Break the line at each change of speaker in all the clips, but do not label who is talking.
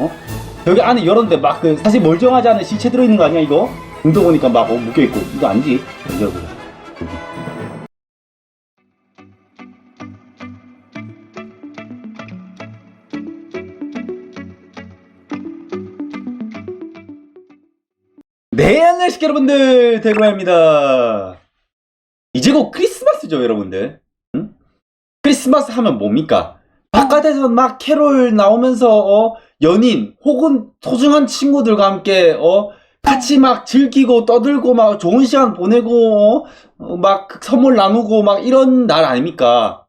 어? 여기 안에 열었는데 막 그 사실 멀쩡하지 않은 실체 들어있는 거 아니야 이거? 등도 보니까 막 어, 묶여있고 이거 아니지? 여기. 네 안녕하십니까 여러분들 대구입니다 이제 곧 크리스마스죠 여러분들 응? 크리스마스 하면 뭡니까 바깥에서 막 캐롤 나오면서 어, 연인 혹은 소중한 친구들과 함께 어, 같이 막 즐기고 떠들고 막 좋은 시간 보내고 어, 어, 막 선물 나누고 막 이런 날 아닙니까?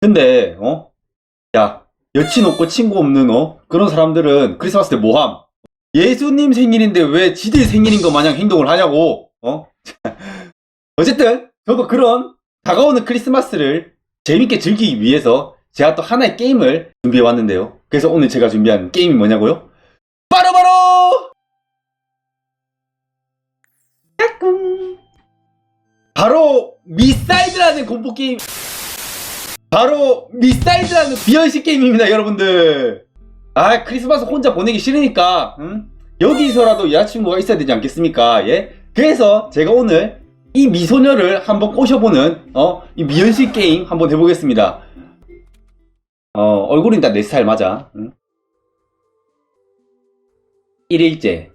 근데 어? 야 여친 없고 친구 없는 어 그런 사람들은 크리스마스 때 뭐함? 예수님 생일인데 왜 지들 생일인 것 마냥 행동을 하냐고 어? 어쨌든 저도 그런 다가오는 크리스마스를 재밌게 즐기기 위해서 제가 또 하나의 게임을 준비해 왔는데요. 그래서 오늘 제가 준비한 게임이 뭐냐고요? 바로바로! 까꿍. 바로 미사이드라는 공포 게임. 바로 미사이드라는 비현식 게임입니다, 여러분들. 아, 크리스마스 혼자 보내기 싫으니까 응? 여기서라도 여자친구가 있어야 되지 않겠습니까? 예? 그래서 제가 오늘 이 미소녀를 한번 꼬셔보는 어, 이 미연식 게임 한번 해보겠습니다. 어, 얼굴은 다 내 스타일 맞아. 응? 1일째.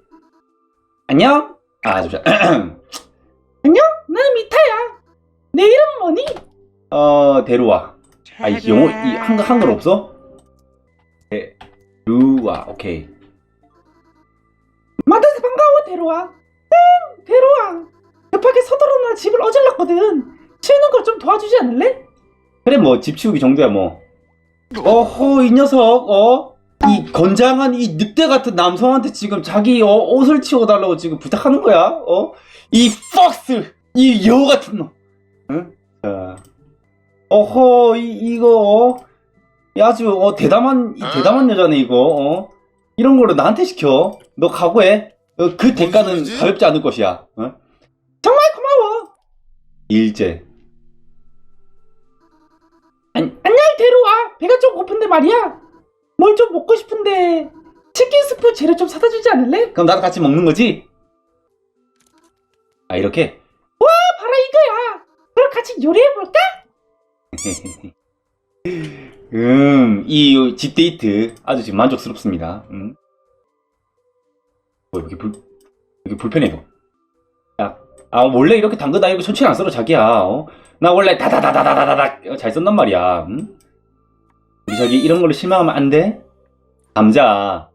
안녕? 아, 잠시만.
안녕? 나는 미타야. 내 이름은 뭐니?
어, 데루와. 아, 이 영어, 이 한글, 한글 없어? 데 루와, 오케이.
만나서 반가워, 데로와. 응, 데로와. 급하게 서둘러 나 집을 어질렀거든. 치우는 걸 좀 도와주지 않을래?
그래, 뭐, 집 치우기 정도야, 뭐. 어허, 이 녀석, 어? 이 건장한 이 늑대 같은 남성한테 지금 자기 어, 옷을 치워달라고 지금 부탁하는 거야, 어? 이 퍽스! 이 여우 같은 놈! 응? 자. 어허, 이, 이거, 어? 이 아주, 어, 대담한, 이 대담한 여자네, 이거, 어? 이런 거를 나한테 시켜. 너 각오해. 어, 그 대가는
소리지?
가볍지 않을 것이야. 어?
정말 고마워.
일제.
안, 안녕. 배가 좀 고픈데 말이야. 뭘 좀 먹고 싶은데 치킨 스프 재료 좀 사다 주지 않을래?
그럼 나도 같이 먹는 거지? 아, 이렇게?
아, 바로 이거야. 그럼 같이 요리해 볼까?
음, 이 집 데이트 아주 지금 만족스럽습니다. 음. 뭐, 이렇게 불, 이렇게 불편해, 이거. 야, 아, 원래 이렇게 당근 다니고 천천히 안 썰어, 자기야. 어? 나 원래 다다다다다다다닥 잘 썼단 말이야. 음? 우리 자기 이런 걸로 실망하면 안 돼? 감자.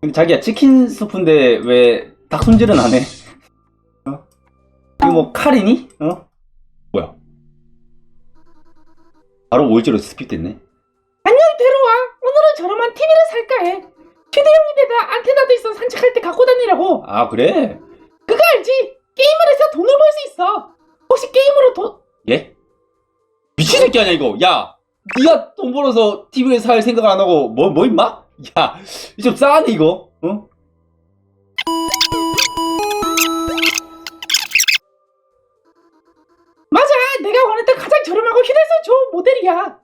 근데 자기야, 치킨 스프인데 왜 닭 손질은 안 해? 어? 이거 뭐 칼이니? 어? 뭐야? 바로 5일째로 스킵됐네.
안녕, 데로와. 오늘은 저렴한 TV를 살까 해. 휴대용인데다 안테나도 있어 산책할 때 갖고 다니라고.
아, 그래?
그거 알지? 게임을 해서 돈을 벌 수 있어. 혹시 게임으로 돈...
예? 미친 새끼 아니야, 이거. 야! 네가 돈 벌어서 TV를 살 생각 안 하고, 뭐, 뭐, 임마? 야, 좀 싸네, 이거. 어?
맞아. 내가 원했던 가장 저렴하고 휴대성 좋은 모델이야.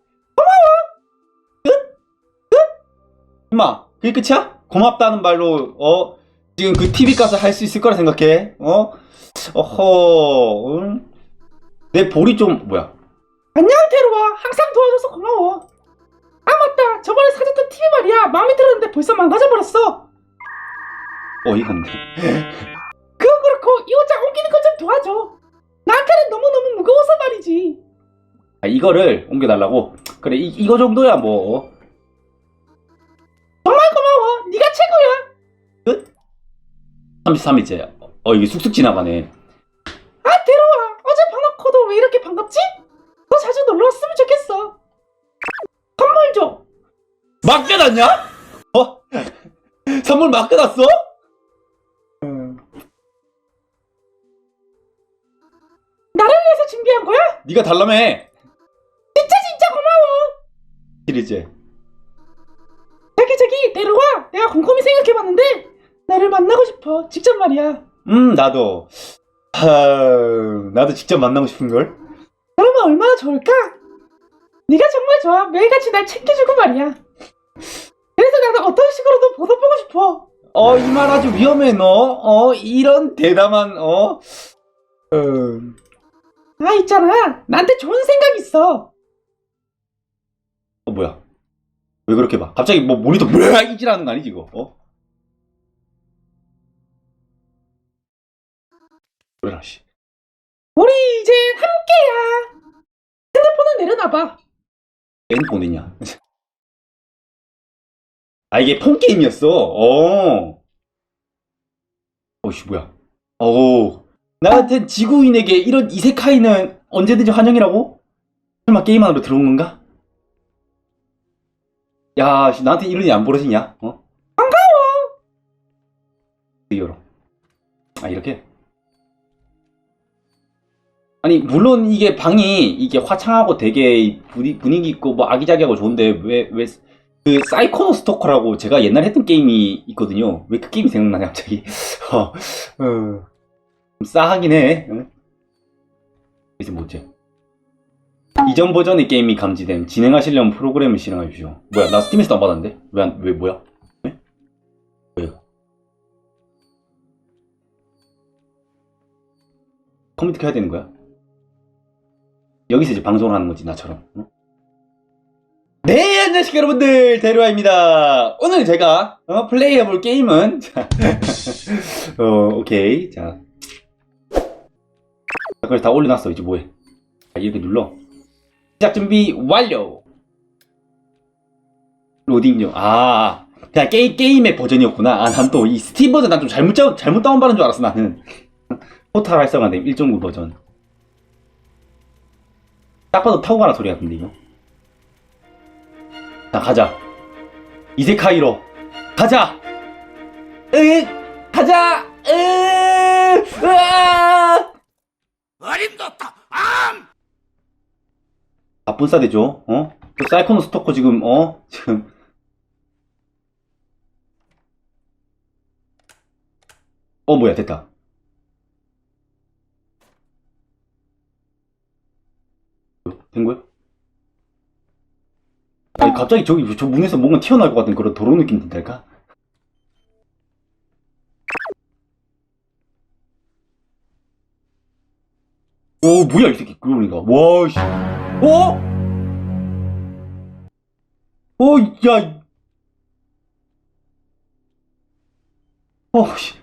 임마, 그게 끝이야? 고맙다는 말로, 어? 지금 그 TV 값을 할수 있을 거라 생각해? 어? 어허, 응? 내 볼이 좀, 뭐야?
안녕 데로와. 항상 도와줘서 고마워. 아 맞다. 저번에 사줬던 TV 말이야. 마음에 들었는데 벌써 망가져버렸어.
어이가 없네.
그건 그렇고 이 옷장 옮기는 것 좀 도와줘. 나한테는 너무너무 무거워서 말이지.
아, 이거를 옮겨달라고? 그래, 이, 이거 정도야, 뭐.
정말 고마워. 네가 최고야.
33일째. 어, 이게 쑥쑥 지나가네.
아 데로와. 어제 봐놓고도 왜 이렇게 반갑지? 더 자주 놀러 왔으면 좋겠어. 선물 줘.
막 깨놨냐? 어? 선물 막 깨놨어?
나를 위해서 준비한 거야?
네가 달라며.
진짜 진짜 고마워.
시리즈.
저기 저기 데로와. 내가 곰곰이 생각해봤는데 너를 만나고 싶어. 직접 말이야.
음, 나도. 하, 나도 직접 만나고 싶은 걸?
그러면 얼마나 좋을까? 네가 정말 좋아. 매일같이 날 챙겨주고 말이야. 보다 보고 싶어.
어, 이 말 아주 위험해, 너. 어, 이런 대담한, 어. 음,
아, 있잖아. 나한테 좋은 생각 있어.
어, 뭐야. 왜 그렇게 봐? 갑자기 뭐 모니터 뭐야 이지라는 거 아니지, 이거? 어? 왜라, 씨.
우리 이제 함께야. 핸드폰을 내려놔봐.
핸드폰 어딨냐? 아, 이게 폰 게임이었어. 어. 어씨, 뭐야. 어우. 나 같은 지구인에게 이런 이세카이는 언제든지 환영이라고? 설마 게임 안으로 들어온 건가? 야, 씨, 나한테 이런 일 안 벌어지냐? 어? 반가워! 이거로. 아, 이렇게? 아니, 물론 이게 방이 이게 화창하고 되게 분위, 분위기 있고 뭐 아기자기하고 좋은데 왜, 왜, 그 사이코노 스토커라고 제가 옛날에 했던 게임이 있거든요. 왜 그 게임이 생각나냐, 갑자기. 어, 어, 좀 싸하긴 해. 응? 이제 뭐지? 이전 버전의 게임이 감지됨. 진행하시려면 프로그램을 실행해 주시오. 뭐야, 나 스팀에서 안 받았는데? 왜, 안, 왜, 뭐야? 왜? 왜요? 컴퓨터 켜야 되는 거야? 여기서 이제 방송을 하는 거지, 나처럼. 응? 네, 안녕하십니까, 여러분들. 대루아입니다. 오늘 제가, 어, 플레이해볼 게임은, 자, 어, 오케이. 자. 자, 그래서 다 올려놨어. 이제 뭐해? 자, 이렇게 눌러. 시작 준비 완료! 로딩 중. 아, 그냥 게임, 게임의 버전이었구나. 아, 난 또 이 스팀 버전 난 좀 잘못, 자- 잘못 다운받은 줄 알았어, 나는. 포탈 활성화됨 1.9 버전. 딱 봐도 타고 가는 소리 같은데, 이거. 자, 가자. 이세카이로. 가자! 으 가자! 으 으아!
어림도 없다 암
바쁜 싸대죠, 어? 그 사이코노 스토커 지금, 어? 지금. 어, 뭐야, 됐다. 된 거야? 아니, 갑자기 저기, 저 문에서 뭔가 튀어나올 것 같은 그런 더러운 느낌 든달까? 오, 뭐야, 이 새끼. 그러고 보니까. 와, 씨. 어? 어, 야. 어, 씨.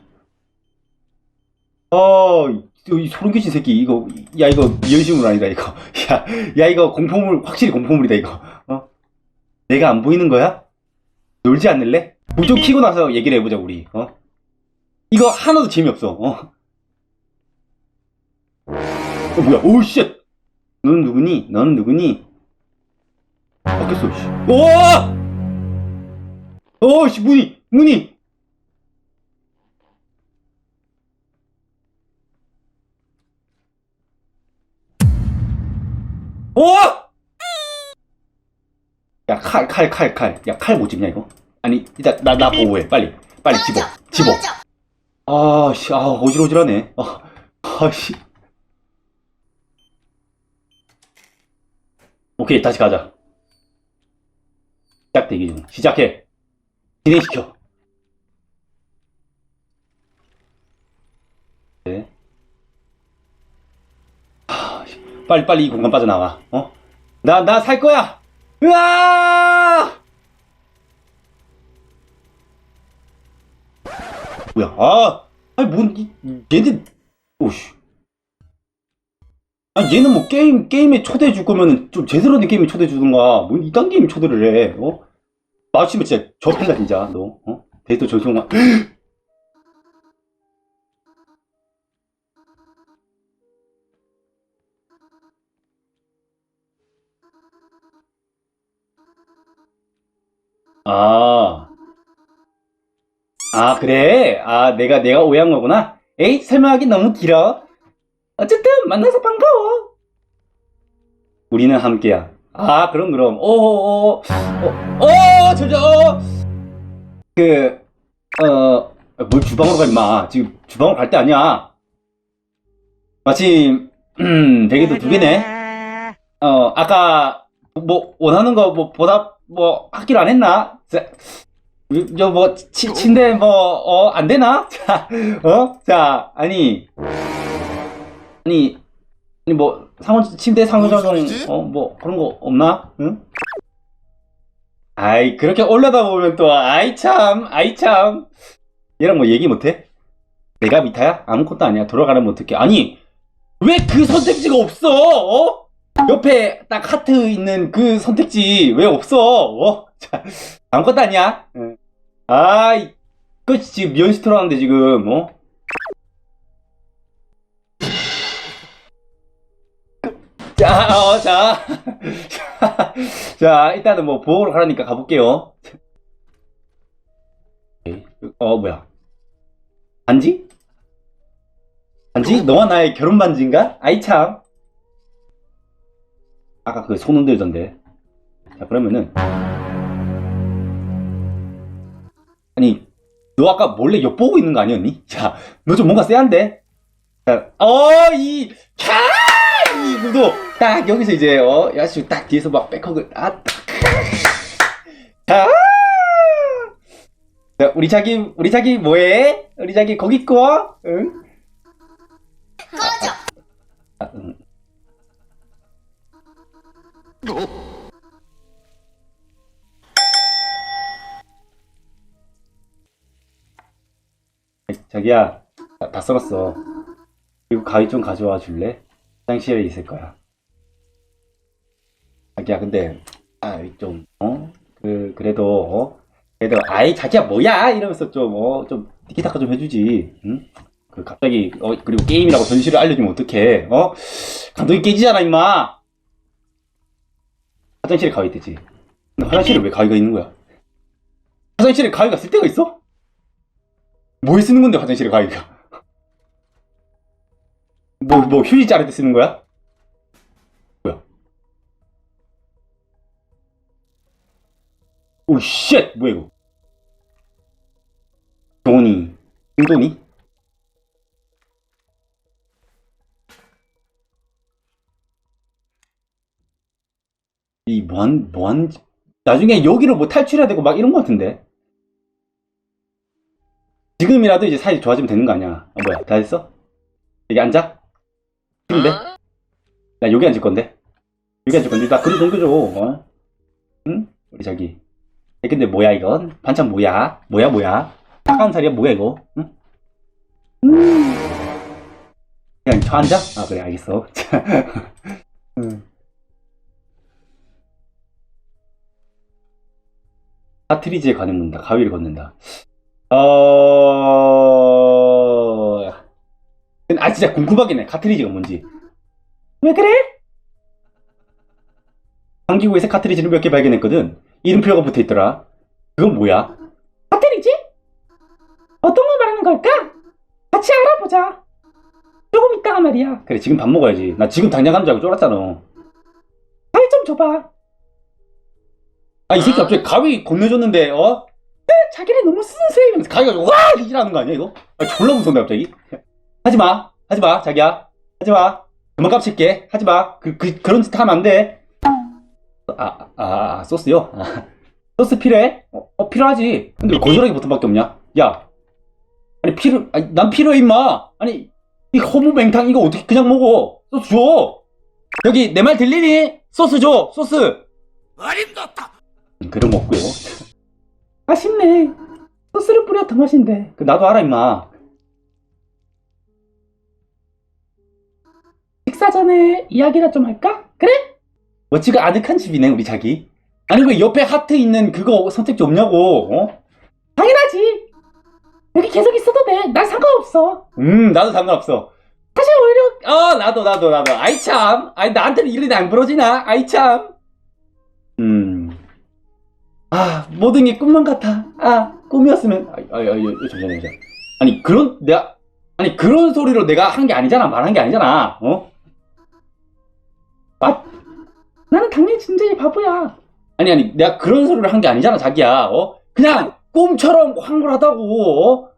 어, 이, 이 소름 끼친 새끼. 이거, 야, 이거 미연식물 아니다, 이거. 야, 야, 이거 공포물, 확실히 공포물이다, 이거. 어? 내가 안 보이는 거야? 놀지 않을래? 불좀 켜고 나서 얘기를 해보자, 우리. 어? 이거 하나도 재미없어, 어? 어, 뭐야, 오우, 쉣! 넌 누구니? 넌 누구니? 바뀌었어, 씨. 오! 오, 씨, 문이! 문이! 오! 야, 칼, 칼, 칼, 칼. 야, 칼 못 집냐, 이거? 아니, 일단, 나, 나 보호해. 빨리. 빨리 집어. 집어. 아, 씨, 아, 어질어질하네. 아, 아, 씨. 오케이, 다시 가자. 시작 대기 중. 시작해. 진행시켜. 네. 하, 씨, 빨리, 빨리 이 공간 빠져나와. 어? 나, 나 살 거야! 으아! 뭐야, 아! 아니, 뭔, 이, 얘네, 오씨. 아 얘는 뭐 게임 게임에 초대해 줄 거면은 좀 제대로 된 게임에 초대해 주든가 뭐 이딴 게임에 초대를 해 어? 마주치면 진짜 접힌다 진짜 너 어? 데이터 전송만 아. 아, 그래? 아, 내가, 내가 오해한 거구나? 에이, 설명하기 너무 길어. 어쨌든, 만나서 반가워. 우리는 함께야. 아, 그럼, 그럼. 오, 오, 오, 어, 어, 저저, 어. 그, 어, 뭘 주방으로 가, 임마. 지금 주방으로 갈 때 아니야. 마침, 음, 베개도 두 개네. 어, 아까, 뭐, 원하는 거, 뭐, 보답, 뭐, 하기로 안 했나? 자, 저뭐 침대 뭐어안 되나? 자, 어? 자, 아니 아니 아니 뭐 상호 침대 상호 작용
뭔 소리지?
어뭐 그런 거 없나? 응? 아이 그렇게 올려다 보면 또 아이 참 아이 참 얘랑 뭐 얘기 못해? 내가 미타야? 아무것도 아니야 돌아가려면 어떡해 아니 왜 그 선택지가 없어? 어? 옆에 딱 하트 있는 그 선택지 왜 없어? 어? 자, 아무것도 아니야. 응. 아이, 그 지금 미연시 틀어놨는데 지금 어? 자, 어, 자, 자, 일단은 뭐 보호를 하라니까 가볼게요. 어, 뭐야? 반지? 반지? 너와 나의 결혼 반지인가? 아이 참. 아까 그 손 흔들던데. 자, 그러면은. 아니, 너 아까 몰래 엿보고 있는 거 아니었니? 자, 너 좀 뭔가 쎄한데? 자, 어, 이, 캬! 이 구도 딱 여기서 이제, 어, 야수 딱 뒤에서 막 백허그, 아, 딱. 자, 자, 우리 자기, 우리 자기 뭐해? 우리 자기 거기 있고, 응? 자기야, 다, 다 썰었어. 이거 가위 좀 가져와 줄래? 화장실에 있을 거야. 자기야, 근데, 아, 좀, 어? 그, 그래도, 어? 그래도, 아이, 자기야, 뭐야? 이러면서 좀, 어, 좀, 티키타카 좀 해주지, 응? 그, 갑자기, 어, 그리고 게임이라고 전시를 알려주면 어떡해, 어? 감독이 깨지잖아, 임마! 화장실에 가위 있지. 근데 화장실에 왜 가위가 있는 거야? 화장실에 가위가 쓸 데가 있어? 뭐에 쓰는 건데 화장실에 가위가? 뭐, 뭐 휴지 자를 때 쓰는 거야? 뭐야? 오, 쉣! 뭐야 이거? 돈이, 돈이? 이 뭐한 뭐한 나중에 여기를 뭐 탈출해야 되고 막 이런 거 같은데 지금이라도 이제 사이 좋아지면 되는 거 아니야 아, 뭐야 다 됐어? 여기 앉아? 근데 나 여기 앉을 건데 여기 앉을 건데 나 그림 넘겨줘 어? 응? 우리 야, 근데 뭐야 이건? 반찬 뭐야? 뭐야 뭐야? 닭가슴살이야 뭐야 이거? 응? 음. 그냥 저 앉아? 아 그래 알겠어 응. 카트리지에 묻는다. 가위를 걷는다. 어... 아 진짜 궁금하긴 해. 카트리지가 뭔지. 왜 그래? 환기구에서 카트리지를 몇 개 발견했거든. 이름표가 붙어있더라. 그건 뭐야?
배터리지? 어떤 걸 말하는 걸까? 같이 알아보자. 조금 있다가 말이야.
그래 지금 밥 먹어야지. 나 지금 당장 알고 쫄았잖아.
가위 좀 줘봐.
아 이 새끼 갑자기 가위 건네줬는데 어?
자기를 너무.
이러면서 가위가 와 이라는 거 아니야 이거? 아, 졸라 무서운데 갑자기. 하지 마 하지 마 자기야 하지 마 그만 깝칠게 하지 마 그, 그, 그런 짓 하면 안 돼 아, 아, 아 소스요? 아, 소스 필요해? 어, 어, 필요하지 근데 왜 거절하기 버튼밖에 없냐 야 아니 필요 아니 난 필요해 임마 아니 이 허무 맹탕 이거 어떻게 그냥 먹어 소스 줘 여기 내 말 들리니? 소스 줘 소스
어림도 없다.
음, 그럼 먹고요
아쉽네. 소스를 뿌려 더 맛인데.
그 나도 알아 임마
식사 전에 이야기나 좀 할까? 그래?
멋지가 아늑한 집이네 우리 자기 아니 왜 옆에 하트 있는 그거 선택지 없냐고 어?
당연하지. 여기 계속 있어도 돼. 난 상관없어.
음 나도 상관없어
사실 오히려
어 나도 나도 나도 아이 참 아니 나한테는 이름이 안 부러지나 아이 참음 아 모든 게 꿈만 같아. 아 꿈이었으면. 아이 아이 아이 잠시만요 잠시만. 아니 그런 내가 아니 그런 소리로 내가 한 게 아니잖아. 말한 게 아니잖아. 어?
나는 당연히 진짜이 바보야.
아니 아니 내가 그런 소리를 한 게 아니잖아 자기야. 어? 그냥 꿈처럼 황홀하다고 어?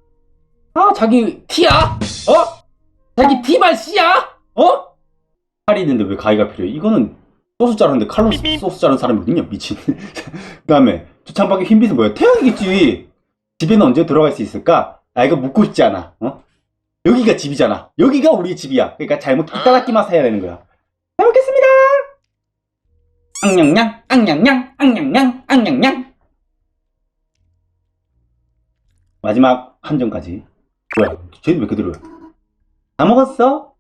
아 자기 티야? 어? 자기 티발 씨야? 어? 칼이 있는데 왜 가위가 필요해? 이거는 소스 자르는데 칼로 소스 자르는 사람이 어딨냐 미친 그 다음에 저 창밖에 흰 빛은 뭐야? 태양이겠지. 집에는 언제 들어갈 수 있을까? 아, 이거 묻고 싶지 않아. 어? 여기가 집이잖아. 여기가 우리 집이야. 그러니까 잘못 이따다키만 사야 되는 거야. 잘 먹겠습니다. 앙냥냥, 앙냥냥, 앙냥냥, 앙냥냥. 마지막 한 점까지. 뭐야? 쟤는 왜 그대로야? 다 먹었어?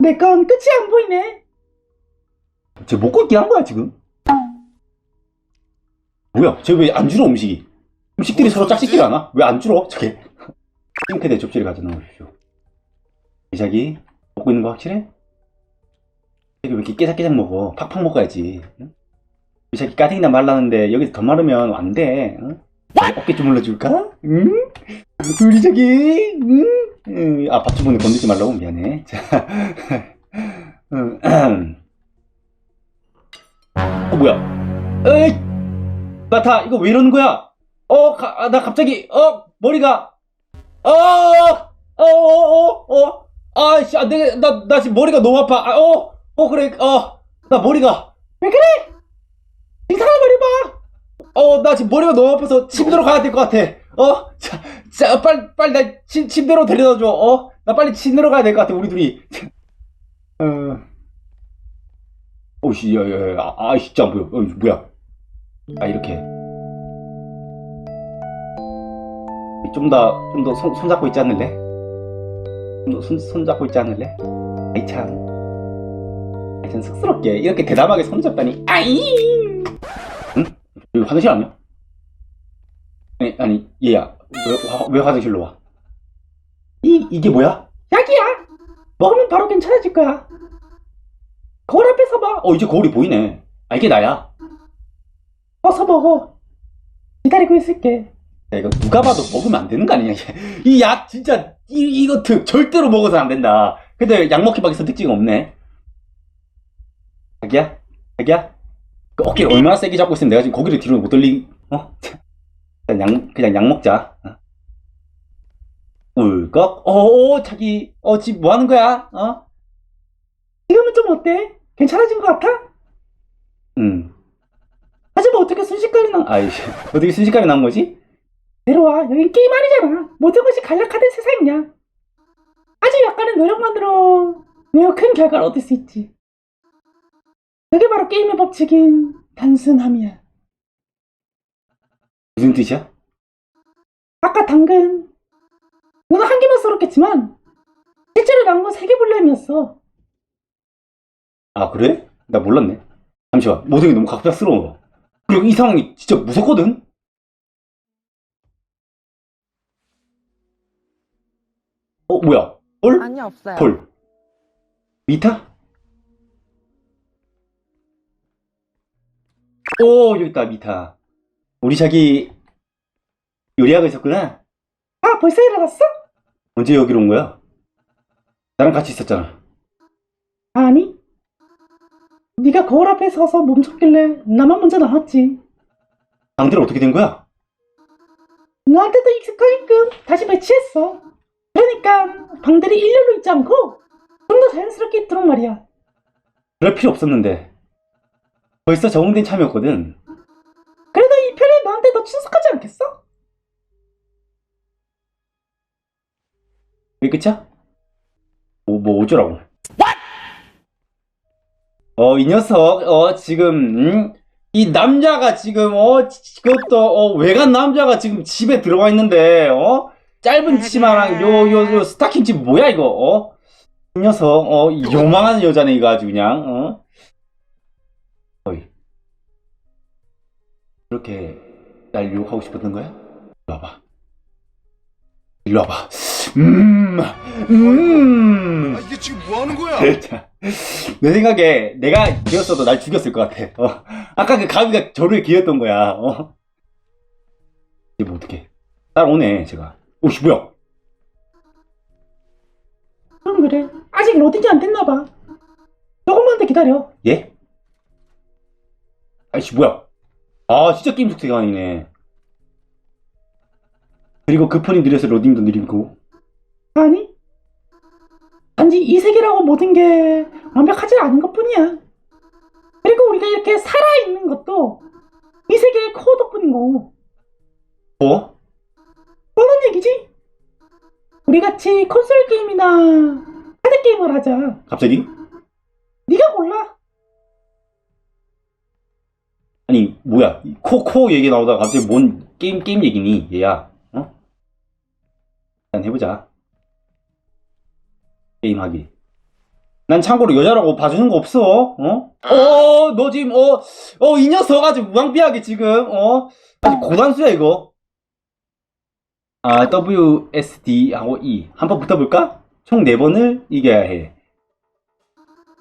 내 건 끝이 안 보이네.
쟤 먹고 있긴 한 거야, 지금? 뭐야? 쟤 왜 안 줄어, 음식이? 음식들이 서로 짝짓기를 하나? 왜 안 줄어, 저게? 싱크대 접시를 가져 넣으십시오. 이자기, 먹고 있는 거 확실해? 이게 왜 이렇게 깨작깨작 먹어? 팍팍 먹어야지. 응? 이자기 까딩이나 말라는데 여기서 더 마르면 안 돼. 응? 어깨 좀 올려줄까? 응? 우리 저기, 응? 응. 아, 밥주머니 건들지 말라고? 미안해. 자, 응. 어, 뭐야? 에이! 나타, 이거 왜 이러는 거야? 어, 가, 아, 나 갑자기, 어, 머리가, 어, 어, 어, 어, 어, 아, 씨, 아, 내, 나, 나 지금 머리가 너무 아파. 아, 어, 어, 그래, 어, 나 머리가, 왜 그래? 이상한 말이 봐. 어, 나 지금 머리가 너무 아파서 침대로 가야 될 것 같아. 어, 자, 자, 빨리, 빨리 나 침, 침대로 데려다 줘. 어, 나 빨리 침대로 가야 될 것 같아, 우리 둘이. 어, 오씨, 야, 야, 야, 아, 아, 진짜 안 보여. 어, 뭐야? 아, 이렇게. 좀 더, 좀더 손, 손 잡고 있지 않을래? 좀 더 손, 손 잡고 있지 않을래? 아이, 참. 아이, 참 쑥스럽게. 이렇게 대담하게 손 잡다니. 아이! 응? 여기 화장실 아니야? 아니, 아니, 얘야. 왜, 화, 왜 화장실로 와? 이, 이게 뭐야?
약이야. 먹으면 바로 괜찮아질 거야. 서봐.
어, 이제 거울이 보이네. 아, 이게 나야.
어서 먹어. 기다리고 있을게.
야, 이거 누가 봐도 먹으면 안 되는 거 아니냐, 이 약, 진짜, 이, 이거 드, 절대로 먹어서 안 된다. 근데 약 먹기 밖에 선택지가 없네. 자기야? 자기야? 그 어깨를 얼마나 세게 잡고 있으면 내가 지금 고기를 뒤로 못 돌리, 어? 그냥 약, 그냥 약 먹자. 어? 울꺽? 어, 어, 자기, 어, 지금 뭐 하는 거야? 어?
지금은 좀 어때? 괜찮아진 것 같아?
응.
하지만 어떻게 순식간에 나
아이, 어떻게 순식간에 나온 거지?
내려와. 여긴 게임 아니잖아. 모든 것이 간략화된 세상이야. 아주 약간의 노력만으로 매우 큰 결과를 얻을 수 있지. 그게 바로 게임의 법칙인 단순함이야.
무슨 뜻이야?
아까 당근. 너는 한 개만 썰었겠지만 실제로 나온 건세개 분량이었어.
아, 그래? 나 몰랐네. 잠시만. 모든 게 너무 갑작스러워. 그리고 이 상황이 진짜 무섭거든? 어, 뭐야? 볼?
아니 없어요.
볼. 미타? 오, 여기 있다, 미타. 우리 자기 요리하고 있었구나.
아, 벌써 일어났어?
언제 여기로 온 거야? 나랑 같이 있었잖아.
아니. 네가 거울 앞에 서서 멈췄길래 나만 먼저 나왔지.
방들 어떻게 된 거야?
너한테도 익숙하게끔 다시 배치했어. 그러니까 방들이 일렬로 있지 않고 좀 더 자연스럽게 있도록 말이야.
그럴 필요 없었는데. 벌써 적응된 참이었거든.
그래도 이 편이 너한테 더 친숙하지 않겠어?
왜 끝이야? 뭐, 뭐 어쩌라고? 어, 이 녀석, 어, 지금, 음? 이 남자가 지금, 어, 지- 그것도, 어, 외간 남자가 지금 집에 들어와 있는데, 어? 짧은 치마랑 요, 요, 요, 스타킹 집 뭐야, 이거, 어? 이 녀석, 어, 요망한 여자네, 이거 아주 그냥, 어? 어이. 그렇게 날 유혹하고 싶었던 거야? 일로 와봐. 일로 와봐. 음, 음.
아, 이게 지금 뭐 하는 거야?
자, 내 생각에 내가 걔였어도 날 죽였을 것 같아. 어. 아까 그 가위가 저를 기었던 거야. 어. 이제 뭐 어떡해. 따라오네, 제가. 오씨, 뭐야.
그럼 그래. 아직 로딩이 안 됐나 봐. 조금만 더 기다려.
예? 아이씨, 뭐야. 아, 진짜 게임 속도가 아니네. 그리고 급폰이 느려서 로딩도 느리고.
아니. 단지 이 세계라고 모든 게 완벽하지 않은 것 뿐이야. 그리고 우리가 이렇게 살아있는 것도 이 세계의 코어 덕분인 거.
뭐?
뻔한 얘기지? 우리 같이 콘솔 게임이나 카드 게임을 하자.
갑자기?
네가 몰라.
아니 뭐야 코코 얘기 나오다가 갑자기 뭔 게임 게임 얘기니 얘야 어? 일단 해보자 게임 하기. 난 참고로 여자라고 봐주는 거 없어. 어? 어 너 지금 어 어 이 녀석 아주 무방비하게 지금 어? 아주 고단수야 이거. 아 WSD 하고 E. 한번 붙어볼까? 총 4번을 이겨야 해.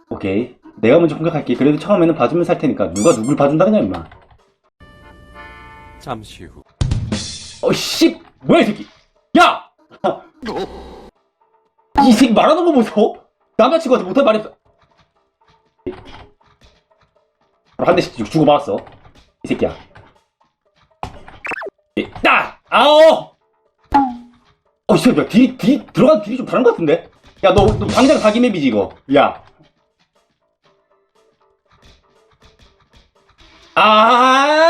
오케이. 내가 먼저 공격할게. 그래도 처음에는 봐주면 살 테니까. 누가 누굴 봐준다 그냥 임마.
잠시 후.
어 씨! 뭐야 이 새끼! 야! 이 새끼 말하는 거 보소 남자친구한테 못할 말이 한 대씩 주고 받았어 이 새끼야 야! 아오! 어, 씨, 야, 딜, 딜, 들어간 딜이 좀 다른 것 같은데? 야, 너, 너 당장 사기 맵이지, 이거. 야. 아!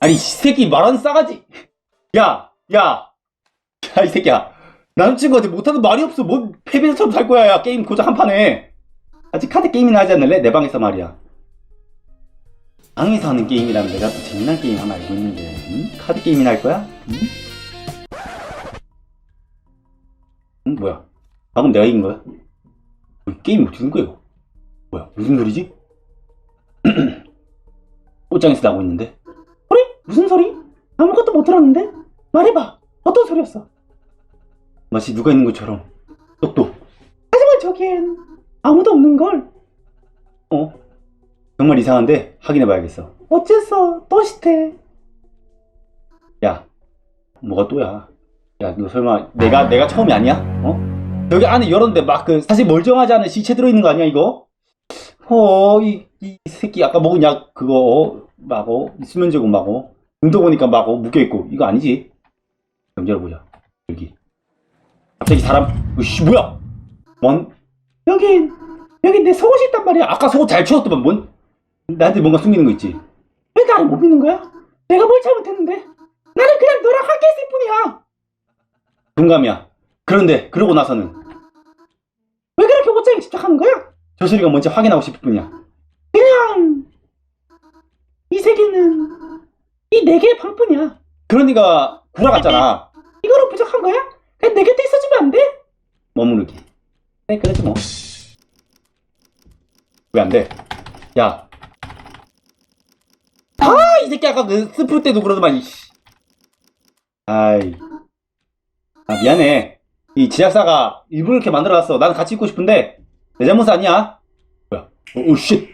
아니, 이 새끼 말하는 싸가지. 야, 야. 야, 이 새끼야. 남자친구한테 못하는 말이 없어. 뭔 패배자처럼 살 거야, 야. 게임 고작 한 판에. 아직 카드 게임이나 하지 않을래? 내 방에서 말이야. 방에서 하는 게임이라면 내가 또 재미난 게임 하나 알고 있는데, 응? 카드 게임이나 할 거야? 응? 응, 뭐야? 방금 내가 이긴 거야? 뭐, 게임이 어떻게 된 거야, 이거? 뭐야, 무슨 소리지? 옷장에서 나고 있는데?
그래? 무슨 소리? 아무것도 못 들었는데? 말해봐. 어떤 소리였어?
마치 누가 있는 것처럼. 똑똑.
하지만 저기엔 아무도 없는 걸.
어? 정말 이상한데, 확인해봐야겠어.
어째서 또 시태?
야, 뭐가 또야? 야, 너 설마 내가 내가 처음이 아니야? 어? 여기 안에 열었는데 막 그 사실 멀쩡하지 않은 시체 들어있는 거 아니야 이거? 어, 이, 이 새끼 아까 먹은 약 그거 어, 막 어, 수면제고 막 어, 눈도 보니까 막 어, 묶여 있고 이거 아니지? 그럼 열어보자. 여기. 갑자기 사람, 으씨 뭐야? 뭔?
여긴 여긴 내 속옷이 있단 말이야.
아까 속옷 잘 치웠더만 뭔? 나한테 뭔가 숨기는 거 있지?
왜 나를 못 믿는 거야? 내가 뭘 잘못했는데? 나는 그냥 너랑 함께 있을 뿐이야.
동감이야. 그런데 그러고 나서는
왜 그렇게 옷장에 집착하는 거야?
저 소리가 뭔지 확인하고 싶을 뿐이야.
그냥 이 세계는 이 네 개의 방뿐이야.
그러니까 구라 같잖아.
이거로 부족한 거야? 그냥 내 곁에 있어주면 안 돼?
머무르기. 네, 그러지 뭐. 왜 안 돼? 야. 아, 이 새끼 아까 그 스프 때도 그러더만, 이씨. 아이. 아, 미안해. 이 제작사가 일부러 이렇게 만들어놨어. 나는 같이 있고 싶은데, 내 잘못 아니야. 뭐야. 어, 오, 쉣.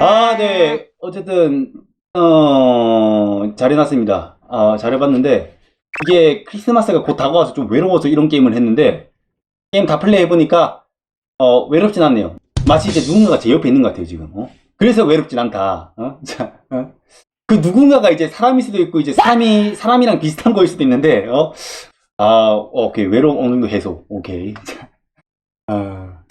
아, 네. 어쨌든, 어, 잘 해놨습니다. 아, 잘 해봤는데, 이게 크리스마스가 곧 다가와서 좀 외로워서 이런 게임을 했는데, 게임 다 플레이 해보니까, 어, 외롭진 않네요. 마치 이제 누군가가 제 옆에 있는 것 같아요, 지금. 어? 그래서 외롭진 않다. 어? 자, 어? 그 누군가가 이제 사람일 수도 있고, 이제 사람이, 사람이랑 비슷한 거일 수도 있는데, 어? 아, 오케이. 외로움 어느 정도 해소. 오케이. 자, 아,